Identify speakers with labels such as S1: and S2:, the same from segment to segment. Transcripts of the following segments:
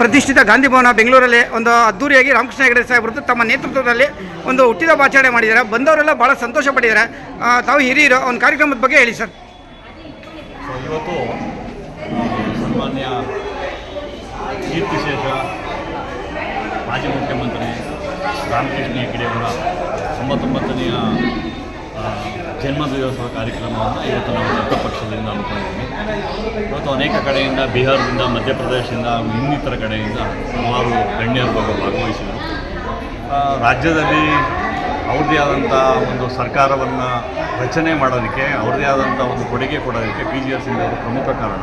S1: ಪ್ರತಿಷ್ಠಿತ ಗಾಂಧಿ ಭವನ ಬೆಂಗಳೂರಲ್ಲಿ ಒಂದು ಅದ್ದೂರಿಯಾಗಿ ರಾಮಕೃಷ್ಣ ಹೆಗಡೆ ಸಾಹೇಬರು ತಮ್ಮ ನೇತೃತ್ವದಲ್ಲಿ ಒಂದು ಹುಟ್ಟಿದ ಆಚರಣೆ ಮಾಡಿದ್ದಾರೆ. ಬಂದವರೆಲ್ಲ ಭಾಳ ಸಂತೋಷ ಪಟ್ಟಿದ್ದಾರೆ. ತಾವು ಹಿರಿಯರು ಒಂದು ಕಾರ್ಯಕ್ರಮದ ಬಗ್ಗೆ ಹೇಳಿ ಸರ್.
S2: ಇವತ್ತು ಸನ್ಮಾನ್ಯ ಕೀರ್ತಿಶೇಷ, ಮಾಜಿ ಮುಖ್ಯಮಂತ್ರಿ ರಾಮಕೃಷ್ಣ ಹೆಗಡೆಯವರ ತೊಂಬತ್ತೊಂಬತ್ತನೆಯ ಆ, ಜನ್ಮದಿವಸ ಕಾರ್ಯಕ್ರಮವನ್ನು ಇವತ್ತು ನಾವು ದೊಡ್ಡ ಪಕ್ಷದಿಂದ ಹಮ್ಮಿಕೊಂಡಿದ್ದೀವಿ. ಇವತ್ತು ಅನೇಕ ಕಡೆಯಿಂದ ಬಿಹಾರದಿಂದ ಮಧ್ಯಪ್ರದೇಶದಿಂದ ಇನ್ನಿತರ ಕಡೆಯಿಂದ ಹಲವಾರು ಗಣ್ಯರು ಭಾಗ ಭಾಗವಹಿಸಿದರು. ರಾಜ್ಯದಲ್ಲಿ ಅವ್ರದ್ದೇ ಆದಂಥ ಒಂದು ಸರ್ಕಾರವನ್ನು ರಚನೆ ಮಾಡೋದಕ್ಕೆ ಅವ್ರದೇ ಆದಂಥ ಒಂದು ಕೊಡುಗೆ ಕೊಡೋದಕ್ಕೆ ಪಿ ಜಿ ಎಸ್ ಸಿಂಗ್ ಅವರು ಪ್ರಮುಖ ಕಾರಣ.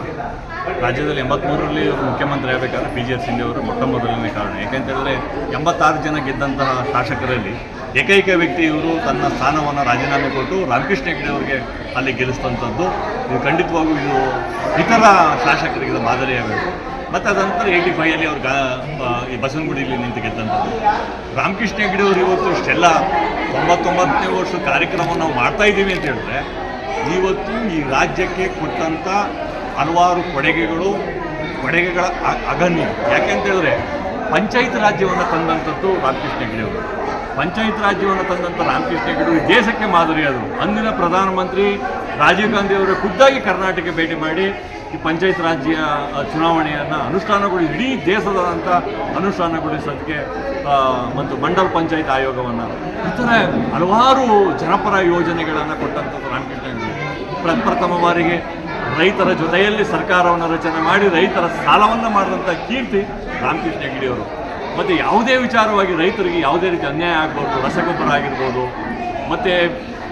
S2: ರಾಜ್ಯದಲ್ಲಿ ಎಂಬತ್ತ್ಮೂರರಲ್ಲಿ ಇವರು ಮುಖ್ಯಮಂತ್ರಿ ಆಗಬೇಕಾದ್ರೆ ಪಿ ಜಿ ಎಸ್ ಸಿಂಗ್ ಅವರು ಮೊಟ್ಟ ಮೊದಲನೇ ಕಾರಣ. ಯಾಕೆಂತೇಳಿದ್ರೆ ಎಂಬತ್ತಾರು ಜನ ಗೆದ್ದಂತಹ ಶಾಸಕರಲ್ಲಿ ಏಕೈಕ ವ್ಯಕ್ತಿ ಇವರು ತನ್ನ ಸ್ಥಾನವನ್ನು ರಾಜೀನಾಮೆ ಕೊಟ್ಟು ರಾಮಕೃಷ್ಣ ಹೆಗ್ಡೆ ಅವರಿಗೆ ಅಲ್ಲಿ ಗೆಲ್ಲಿಸಿದಂಥದ್ದು. ಇದು ಖಂಡಿತವಾಗೂ ಇದು ಇತರ ಶಾಸಕರಿಗೆ ಮಾದರಿಯಾಗಬೇಕು. ಮತ್ತು ಅದಂತರ ಏಯ್ಟಿ ಫೈವಲ್ಲಿ ಅವ್ರು ಗಾ ಈ ಬಸವನಗುಡಿಯಲ್ಲಿ ನಿಂತು ಗೆದ್ದಂಥದ್ದು. ರಾಮಕೃಷ್ಣ ಹೆಗ್ಡೆ ಅವರು ಇವತ್ತು ಇಷ್ಟೆಲ್ಲ ತೊಂಬತ್ತೊಂಬತ್ತನೇ ವರ್ಷದ ಕಾರ್ಯಕ್ರಮವನ್ನು ನಾವು ಮಾಡ್ತಾ ಇದ್ದೀವಿ ಅಂತ ಹೇಳಿದ್ರೆ, ಇವತ್ತು ಈ ರಾಜ್ಯಕ್ಕೆ ಕೊಟ್ಟಂಥ ಹಲವಾರು ಕೊಡುಗೆಗಳು, ಕೊಡುಗೆಗಳ ಅಗನ್ಯ. ಯಾಕೆ ಅಂತ ಹೇಳಿದ್ರೆ, ಪಂಚಾಯತ್ ರಾಜ್ಯವನ್ನು ತಂದಂಥದ್ದು ರಾಮಕೃಷ್ಣ ಹೆಗಡೆ ಅವರು. ಪಂಚಾಯತ್ ರಾಜ್ಯವನ್ನು ತಂದಂಥ ರಾಮಕೃಷ್ಣ ಹೆಗಡೆ ಅವರು ಮಾದರಿ ದೇಶಕ್ಕೆ ಮಾದರಿಯಾದರು ಅಂದಿನ ಪ್ರಧಾನಮಂತ್ರಿ ರಾಜೀವ್ ಗಾಂಧಿ ಅವರು ಖುದ್ದಾಗಿ ಕರ್ನಾಟಕಕ್ಕೆ ಭೇಟಿ ಮಾಡಿ ಈ ಪಂಚಾಯತ್ ರಾಜ್ಯ ಚುನಾವಣೆಯನ್ನು ಅನುಷ್ಠಾನಗೊಳಿಸಿ, ಇಡೀ ದೇಶದಂತ ಅನುಷ್ಠಾನಗೊಳಿಸೋದಕ್ಕೆ ಮತ್ತು ಮಂಡಲ್ ಪಂಚಾಯತ್ ಆಯೋಗವನ್ನು. ಈ ಥರ ಹಲವಾರು ಜನಪರ ಯೋಜನೆಗಳನ್ನು ಕೊಟ್ಟಂಥದ್ದು ರಾಮಕೃಷ್ಣ ಪ್ರಪ್ರಥಮ ಬಾರಿಗೆ ರೈತರ ಜೊತೆಯಲ್ಲಿ ಸರ್ಕಾರವನ್ನು ರಚನೆ ಮಾಡಿ ರೈತರ ಸಾಲವನ್ನು ಮಾಡಿದಂಥ ಕೀರ್ತಿ ರಾಮಕೃಷ್ಣ ಹೆಗಡೆಯವರು ಮತ್ತು ಯಾವುದೇ ವಿಚಾರವಾಗಿ ರೈತರಿಗೆ ಯಾವುದೇ ರೀತಿ ಅನ್ಯಾಯ ಆಗ್ಬೋದು ರಸಗೊಬ್ಬರ ಆಗಿರ್ಬೋದು, ಮತ್ತು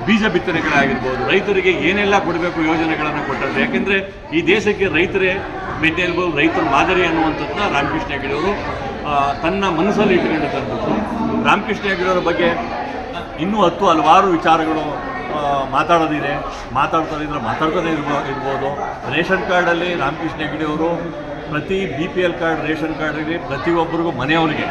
S2: ಬೀಜ ಬಿತ್ತನೆಗಳಾಗಿರ್ಬೋದು, ರೈತರಿಗೆ ಏನೆಲ್ಲ ಕೊಡಬೇಕು ಯೋಜನೆಗಳನ್ನು ಕೊಟ್ಟದ್ದು. ಯಾಕೆಂದರೆ ಈ ದೇಶಕ್ಕೆ ರೈತರೇ ಬೆನ್ನೆಲುಬು ರೈತರ ಮಾದರಿ ಅನ್ನುವಂಥದ್ದನ್ನ ರಾಮಕೃಷ್ಣ ಹೆಗಡೆಯವರು ತನ್ನ ಮನಸ್ಸಲ್ಲಿ ಇಟ್ಟುಕೊಂಡಿದ್ದಂಥದ್ದು ರಾಮಕೃಷ್ಣ ಹೆಗಡೆಯವರ ಬಗ್ಗೆ ಇನ್ನೂ ಹತ್ತು ಹಲವಾರು ವಿಚಾರಗಳು ಮಾತಾಡೋದಿದೆ ಮಾತಾಡ್ತಾರೆ ಇದ್ರೆ ಮಾತಾಡ್ತಾನೆ ಇರ್ಬೋ ಇರ್ಬೋದು. ರೇಷನ್ ಕಾರ್ಡಲ್ಲಿ ರಾಮಕೃಷ್ಣ ಹೆಗಡೆಯವರು ಪ್ರತಿ B P L card, ration ಕಾರ್ಡಲ್ಲಿ ಪ್ರತಿಯೊಬ್ಬರಿಗೂ ಮನೆಯವರಿಗೆ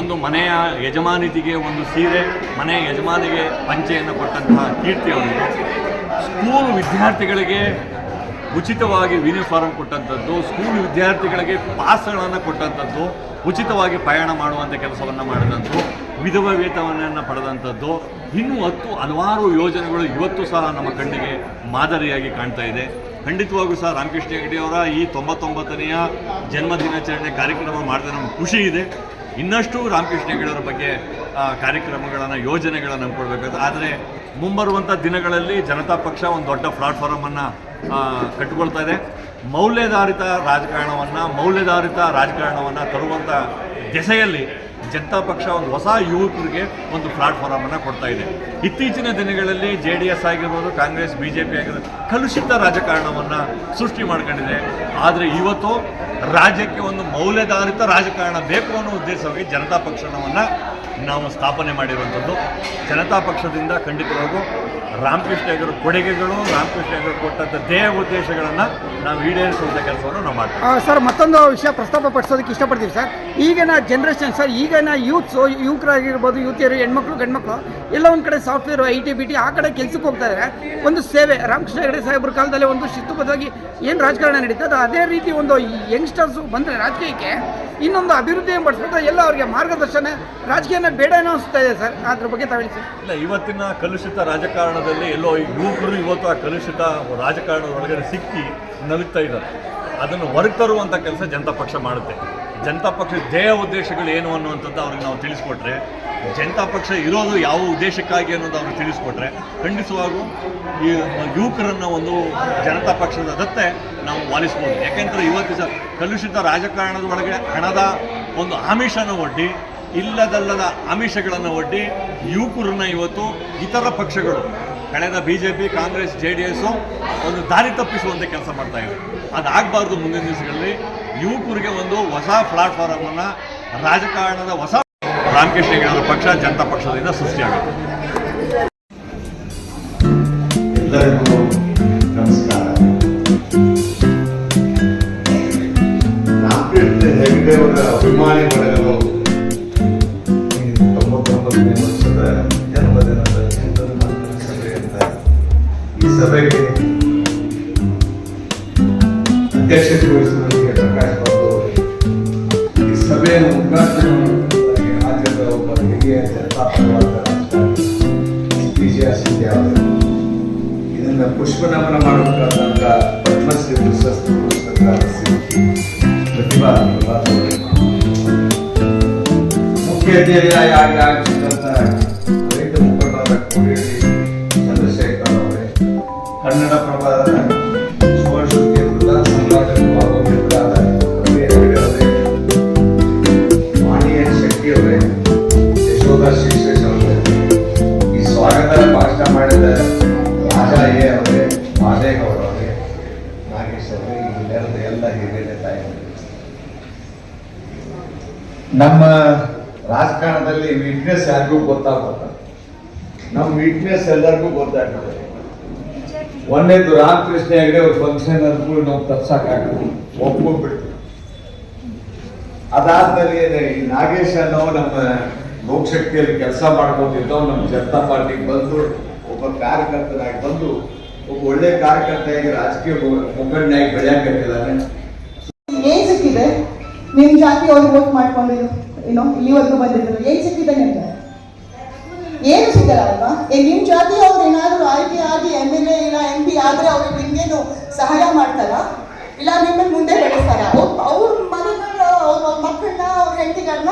S2: ಒಂದು ಮನೆಯ ಯಜಮಾನಿತಿಗೆ ಒಂದು ಸೀರೆ ಮನೆಯ ಯಜಮಾನಿಗೆ ಪಂಚೆಯನ್ನು ಕೊಟ್ಟಂತಹ ಕೀರ್ತಿ ಅವರಿಗೆ, ಸ್ಕೂಲ್ ವಿದ್ಯಾರ್ಥಿಗಳಿಗೆ ಉಚಿತವಾಗಿ ಯೂನಿಫಾರ್ಮ್ ಕೊಟ್ಟಂಥದ್ದು, ಸ್ಕೂಲ್ ವಿದ್ಯಾರ್ಥಿಗಳಿಗೆ ಪಾಸ್ಗಳನ್ನು ಕೊಟ್ಟಂಥದ್ದು ಉಚಿತವಾಗಿ ಪ್ರಯಾಣ ಮಾಡುವಂಥ ಕೆಲಸವನ್ನು ಮಾಡಿದಂಥದ್ದು, ವಿಧವ ವೇತನವನ್ನು ಪಡೆದಂಥದ್ದು, ಇನ್ನೂ ಹತ್ತು ಹಲವಾರು ಯೋಜನೆಗಳು ಇವತ್ತು ಸಹ ನಮ್ಮ ಕಣ್ಣಿಗೆ ಮಾದರಿಯಾಗಿ ಕಾಣ್ತಾ ಇದೆ. ಖಂಡಿತವಾಗೂ ಸಹ ರಾಮಕೃಷ್ಣ ಹೆಗಡೆಯವರ ಈ ತೊಂಬತ್ತೊಂಬತ್ತನೆಯ ಜನ್ಮದಿನಾಚರಣೆ ಕಾರ್ಯಕ್ರಮ ಮಾಡಿದ್ರೆ ನಮ್ಗೆ ಖುಷಿ ಇದೆ. ಇನ್ನಷ್ಟು ರಾಮಕೃಷ್ಣ ಹೆಗಡೆಯವರ ಬಗ್ಗೆ ಕಾರ್ಯಕ್ರಮಗಳನ್ನು, ಯೋಜನೆಗಳನ್ನು ಹಮ್ಮಿಕೊಳ್ಬೇಕಾದ್ರೆ ಆದರೆ ಮುಂಬರುವಂಥ ದಿನಗಳಲ್ಲಿ ಜನತಾ ಪಕ್ಷ ಒಂದು ದೊಡ್ಡ ಪ್ಲಾಟ್ಫಾರಮನ್ನು ಕಟ್ಟಿಕೊಳ್ತಾ ಇದೆ. ಮೌಲ್ಯಾಧಾರಿತ ರಾಜಕಾರಣವನ್ನು ಮೌಲ್ಯಾಧಾರಿತ ರಾಜಕಾರಣವನ್ನು ತರುವಂಥ ದೆಸೆಯಲ್ಲಿ ಜನತಾ ಪಕ್ಷ ಒಂದು ಹೊಸ ಯುವಕರಿಗೆ ಒಂದು ಪ್ಲಾಟ್ಫಾರಮನ್ನು ಕೊಡ್ತಾ ಇದೆ. ಇತ್ತೀಚಿನ ದಿನಗಳಲ್ಲಿ ಜೆ ಡಿ ಎಸ್ ಆಗಿರ್ಬೋದು, ಕಾಂಗ್ರೆಸ್, ಬಿ ಜೆ ಪಿ ಆಗಿರ್ಬೋದು, ಕಲುಷಿತ ರಾಜಕಾರಣವನ್ನು ಸೃಷ್ಟಿ ಮಾಡ್ಕೊಂಡಿದೆ. ಆದರೆ ಇವತ್ತು ರಾಜ್ಯಕ್ಕೆ ಒಂದು ಮೌಲ್ಯಾಧಾರಿತ ರಾಜಕಾರಣ ಬೇಕು ಅನ್ನೋ ಉದ್ದೇಶವಾಗಿ ಜನತಾ ಪಕ್ಷವನ್ನು ನಾವು ಸ್ಥಾಪನೆ ಮಾಡಿರುವಂಥದ್ದು. ಜನತಾ ಪಕ್ಷದಿಂದ ಖಂಡಿತವಾಗೂ ರಾಮಕೃಷ್ಣ ಕೊಡುಗೆಗಳು, ರಾಮಕೃಷ್ಣ ಹೆಗರು ಕೊಟ್ಟಂಥ ದೇಹ ಉದ್ದೇಶಗಳನ್ನು ನಾವು ಈಡೇರಿಸುವಂಥ ಕೆಲಸವನ್ನು ನಾವು ಮಾಡ್ತೀವಿ.
S1: ಸರ್, ಮತ್ತೊಂದು ವಿಷಯ ಪ್ರಸ್ತಾಪ ಪಡಿಸೋದಕ್ಕೆ ಇಷ್ಟಪಡ್ತೀವಿ ಸರ್. ಈಗಿನ ಜನ್ರೇಷನ್ ಸರ್, ಈಗಿನ ಯೂತ್ಸು ಯುವಕರಾಗಿರ್ಬೋದು, ಯುವತಿಯರು, ಹೆಣ್ಮಕ್ಳು, ಗಂಡ್ಮಕ್ಳು, ಎಲ್ಲ ಒಂದು ಕಡೆ software I T B T ಆ ಕಡೆ ಕೆಲಸಕ್ಕೆ ಹೋಗ್ತಾ ಇದ್ದಾರೆ ಒಂದು ಸೇವೆ, ರಾಮಕೃಷ್ಣ ಹೆಗಡೆ ಸಾಹೇಬ್ರ ಕಾಲದಲ್ಲಿ ಒಂದು ಶಿಸ್ತುಬದ್ಧವಾಗಿ ಏನು ರಾಜಕಾರಣ ನಡೀತದೆ, ಅದೇ ರೀತಿ ಒಂದು ಯಂಗ್ಸ್ಟರ್ಸು ಬಂದರೆ ರಾಜಕೀಯಕ್ಕೆ ಇನ್ನೊಂದು ಅಭಿವೃದ್ಧಿ ಪಡಿಸ್ಬಿಟ್ಟು ಎಲ್ಲ ಅವರಿಗೆ ಮಾರ್ಗದರ್ಶನ, ರಾಜಕೀಯನ ಬೇಡ ಏನೋ ಅನಿಸ್ತಾ ಇದೆ ಸರ್. ಅದ್ರ ಬಗ್ಗೆ ತಾವು
S2: ಇಲ್ಲ, ಇವತ್ತಿನ ಕಲುಷಿತ ರಾಜಕಾರಣದಲ್ಲಿ ಎಲ್ಲೋ ಯುವಕರು ಇವತ್ತು ಆ ಕಲುಷಿತ ರಾಜಕಾರಣದ ಒಳಗಡೆ ಸಿಕ್ಕಿ ನಲುಗ್ತಾ ಇದ್ದಾರೆ. ಅದನ್ನು ಹೊರಗೆ ತರುವಂಥ ಕೆಲಸ ಜನತಾ ಪಕ್ಷ ಮಾಡುತ್ತೆ. ಜನತಾ ಪಕ್ಷದ ಧ್ಯೇಯ ಉದ್ದೇಶಗಳು ಏನು ಅನ್ನುವಂಥದ್ದು ಅವ್ರಿಗೆ ನಾವು ತಿಳಿಸ್ಕೊಟ್ರೆ, ಜನತಾ ಪಕ್ಷ ಇರೋದು ಯಾವ ಉದ್ದೇಶಕ್ಕಾಗಿ ಅನ್ನೋದು ಅವ್ರಿಗೆ ತಿಳಿಸ್ಕೊಟ್ರೆ ಖಂಡಿಸುವಾಗೂ ಈ ಯುವಕರನ್ನು ಒಂದು ಜನತಾ ಪಕ್ಷದ ದತ್ತೆ ನಾವು ವಾಲಿಸ್ಬೋದು ಯಾಕೆಂದರೆ ಇವತ್ತು ಕಲುಷಿತ ರಾಜಕಾರಣದ ಒಳಗೆ ಹಣದ ಒಂದು ಆಮಿಷನ ಒಡ್ಡಿ, ಇಲ್ಲದಲ್ಲದ ಆಮಿಷಗಳನ್ನು ಒಡ್ಡಿ ಯುವಕರನ್ನ ಇವತ್ತು ಇತರ ಪಕ್ಷಗಳು ಕಳೆದ B J P Congress, J D S ಒಂದು ದಾರಿ ತಪ್ಪಿಸುವಂತೆ ಕೆಲಸ ಮಾಡ್ತಾ ಇದೆ ಅದಾಗಬಾರ್ದು ಮುಂದಿನ ದಿವಸಗಳಲ್ಲಿ ಯುವಕರಿಗೆ ಒಂದು ಹೊಸ ಪ್ಲಾಟ್ಫಾರಮನ್ನು ರಾಜಕಾರಣದ ಹೊಸ ರಾಮಕೃಷ್ಣ ಹೆಗಡೆ ಪಕ್ಷ, ಜನತಾ ಪಕ್ಷದಿಂದ ಸೃಷ್ಟಿಯಾಗುತ್ತೆ.
S3: ಅಧ್ಯಕ್ಷತೆ ವಹಿಸಿದ್ದಕ್ಕೆ ಪ್ರಕಾಶ್ ಬಾಬು ಅವರು ಈ ಸಭೆಯನ್ನು ಉದ್ಘಾಟನೆ ಹಾಜರಾದ ಒಬ್ಬ ಹಿರಿಯ ಜನತಾಪರವಾದ ವಿಜಯ ಸಿಂಧ್ಯ ಅವರು ಇದನ್ನ ಪುಷ್ಪ ನಮನ ಮಾಡಬೇಕಾದಂತ ಪದ್ಮಶ್ರೀ ಪ್ರಶಸ್ತಿ ಪುರಸ್ಕೃತರ ಶ್ರೀಮತಿ ಪ್ರತಿಭಾ. ಮುಖ್ಯ ಅತಿಥಿಯಾಗಿ ಆಗಮಿಸಿದಂತ ರೈತ ಮುಖಂಡರಾದ ಕೋಡಿಹಳ್ಳಿ ಚಂದ್ರಶೇಖರ್ ಅವರೇ ಕನ್ನಡ ಪ್ರಭಾದ ನಮ್ಮ ರಾಜಕಾರಣದಲ್ಲಿ ವೀಕ್ನೆಸ್ ಯಾರಿಗೂ ಗೊತ್ತಾಗಲ್ಲ. ನಮ್ಮ ವೀಕ್ನೆಸ್ ಎಲ್ಲರಿಗೂ ಗೊತ್ತಾಗ್ತದೆ. ಒಂದೇದು ರಾಮಕೃಷ್ಣ ಹೆಗಡೆ ಅವ್ರ ಫಂಕ್ಷನ್ ಅಂದ್ರೂ ನಾವು ತಪ್ಸಕ್ಕಾಗಲ್ಲ ಒಪ್ಕೊಂಡ್ಬಿಡ್ತೀವಿ. ಅದಾದ್ಮೇಲೆ ಈ ನಾಗೇಶ್ ಅನ್ನೋ ನಮ್ಮ ಲೋಕಶಕ್ತಿಯಲ್ಲಿ ಕೆಲಸ ಮಾಡ್ಕೊಂಡಿದ್ದವ್ ನಮ್ಮ ಜನತಾ ಪಾರ್ಟಿಗೆ ಬಂದು, ಒಬ್ಬ ಕಾರ್ಯಕರ್ತನಾಗಿ ಬಂದು, ಒಬ್ಬ ಒಳ್ಳೆ ಕಾರ್ಯಕರ್ತೆಯಾಗಿ ರಾಜಕೀಯ ಮುಖಂಡನಾಗಿ ಬೆಳೆಯಕತ್ತಿದ್ದಾನೆ
S4: ಏನ್ ಸಿಕ್ಕಿದೆ ನಿಮ್ ಜಾತಿ ಅವ್ರು ವೋಟ್ ಮಾಡ್ಕೊಂಡು ಏನೋ, ಇಲ್ಲಿವರೆಗೂ ಬಂದಿದ್ರು. ಏನ್ ಸಿಕ್ಕಿದೆ ನಿಮ್ಗೆ? ಏನು ಸಿಗಲ್ಲ ಅಲ್ವಾ? ಏ, ನಿಮ್ ಜಾತಿ ಅವ್ರು ಏನಾದ್ರು ಆಯ್ಕೆ ಆಗಿ ಎಂ ಎಲ್ ಎ ಇಲ್ಲ ಎಂ ಪಿ ಆದ್ರೆ ಅವ್ರಿಗೆ ನಿಮ್ಗೇನು ಸಹಾಯ ಮಾಡ್ತಾರ? ಇಲ್ಲ ನಿಮ್ಮ ಮುಂದೆ ಬೆಳೆಸ್ತಾರ? ಅವ್ರ ಮನೆಗಳ, ಅವ್ರ ಮಕ್ಕಳನ್ನ, ಅವ್ರ ಹೆಂಡತಿಗಳನ್ನ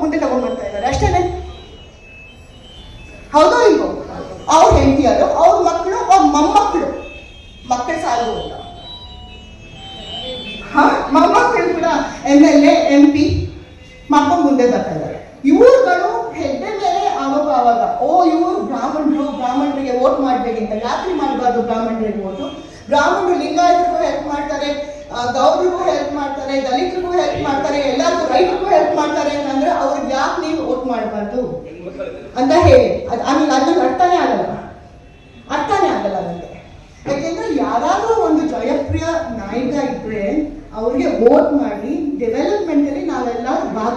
S4: ಮುಂದೆ ತಗೊಂಡ್ಬರ್ತಾ ಇದ್ದಾರೆ. ಅಷ್ಟೇನೆ ಹೌದೋ ಇಲ್ವೋ ಅವ್ರ ಹೆಂಡತಿಯರು ಅವ್ರ ಮಕ್ಕಳು ಅವ್ರ ಮೊಮ್ಮಕ್ಕಳು ಮಕ್ಕಳು ಸಾಲು ಅಂತ ಹಾ ಮೊಮ್ಮಕ್ಕಳು ಕೂಡ M L A M P ಮಾಡ್ಕೊಂಡು ಮುಂದೆ ಬರ್ತಾ ಇದ್ದಾರೆ ಇವ್ರುಗಳು ಹೆಡ್ಡೆ ಮೇಲೆ ಆವಾಗ ಆವಾಗ ಓ ಇವರು ಬ್ರಾಹ್ಮಣರು, ಬ್ರಾಹ್ಮಣರಿಗೆ ಓಟ್ ಮಾಡ್ಬೇಡಿ ಅಂತ ಯಾತ್ರೆ ಮಾಡಬಾರ್ದು ಬ್ರಾಹ್ಮಣರಿಗೆ ಓಟು ಬ್ರಾಹ್ಮಣರು ಲಿಂಗಾಯತರಿಗೂ ಹೆಲ್ಪ್ ಮಾಡ್ತಾರೆ ಗೌಡ್ರಿಗೂ ಹೆಲ್ಪ್ ಮಾಡ್ತಾರೆ, ದಲಿತರಿಗೂ ಹೆಲ್ಪ್ ಮಾಡ್ತಾರೆ, ಎಲ್ಲರಿಗೂ, ರೈತರಿಗೂ ಹೆಲ್ಪ್ ಮಾಡ್ತಾರೆ ಅಂತಂದ್ರೆ ಅವ್ರಿಗೆ ಯಾಕೆ ನೀವು ಓಟ್ ಮಾಡಬಾರ್ದು? ಅಂತ ಹೇಳಿ. ಆಮೇಲೆ ಅದನ್ನ ಅರ್ಥನೇ ಆಗಲ್ಲ. ಅರ್ಥನೇ ಆಗಲ್ಲ ನನಗೆ ಯಾಕೆಂದ್ರೆ ಯಾರಾದ್ರೂ ಒಂದು ಜಯಪ್ರಿಯ ನಾಯಕ ಇದ್ರೆ ಅವ್ರಿಗೆ ವೋಟ್ ಮಾಡಿ ಡೆವಲಪ್ಮೆಂಟ್ ಅಲ್ಲಿ ನಾವೆಲ್ಲ ಭಾಗ